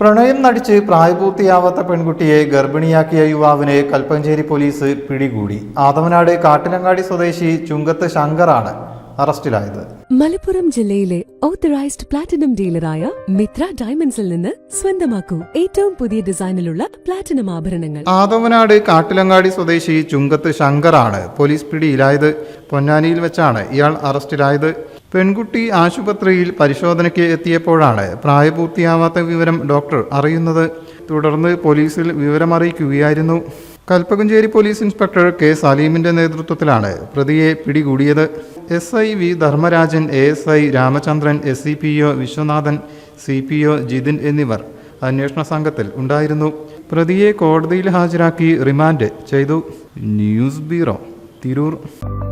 പ്രണയം നടിച്ച് പ്രായപൂർത്തിയാവാത്ത പെൺകുട്ടിയെ ഗർഭിണിയാക്കിയ യുവാവിനെ കൽപ്പഞ്ചേരി പോലീസ് പിടികൂടി. ആദവനാട് കാട്ടിലങ്ങാടി സ്വദേശി ചുങ്കത്ത് ശങ്കറാണ് അറസ്റ്റിലായത്. മലപ്പുറം ജില്ലയിലെ ഓത്തറൈസ്ഡ് പ്ലാറ്റിനം ഡീലറായ മിത്ര ഡയമണ്ട്സിൽ നിന്ന് സ്വന്തമാക്കൂ ഏറ്റവും പുതിയ ഡിസൈനിലുള്ള പ്ലാറ്റിനം ആഭരണങ്ങൾ. ആദവനാട് കാട്ടിലങ്ങാടി സ്വദേശി ചുങ്കത്ത് ശങ്കറാണ് പോലീസ് പിടിയിലായത്. പൊന്നാനിയിൽ വെച്ചാണ് ഇയാൾ അറസ്റ്റിലായത്. പെൺകുട്ടി ആശുപത്രിയിൽ പരിശോധനയ്ക്ക് എത്തിയപ്പോഴാണ് പ്രായപൂർത്തിയാവാത്ത വിവരം ഡോക്ടർ അറിയുന്നത്. തുടർന്ന് പോലീസിൽ വിവരമറിയിക്കുകയായിരുന്നു. കൽപ്പകഞ്ചേരി പോലീസ് ഇൻസ്പെക്ടർ കെ സലീമിന്റെ നേതൃത്വത്തിലാണ് പ്രതിയെ പിടികൂടിയത്. S I V Dharmarajan A S I Ramachandran S C P O Viswanathan C P O Jithin എന്നിവർ അന്വേഷണ സംഘത്തിൽ ഉണ്ടായിരുന്നു. പ്രതിയെ കോടതിയിൽ ഹാജരാക്കി റിമാൻഡ് ചെയ്തു. News bureau Tirur.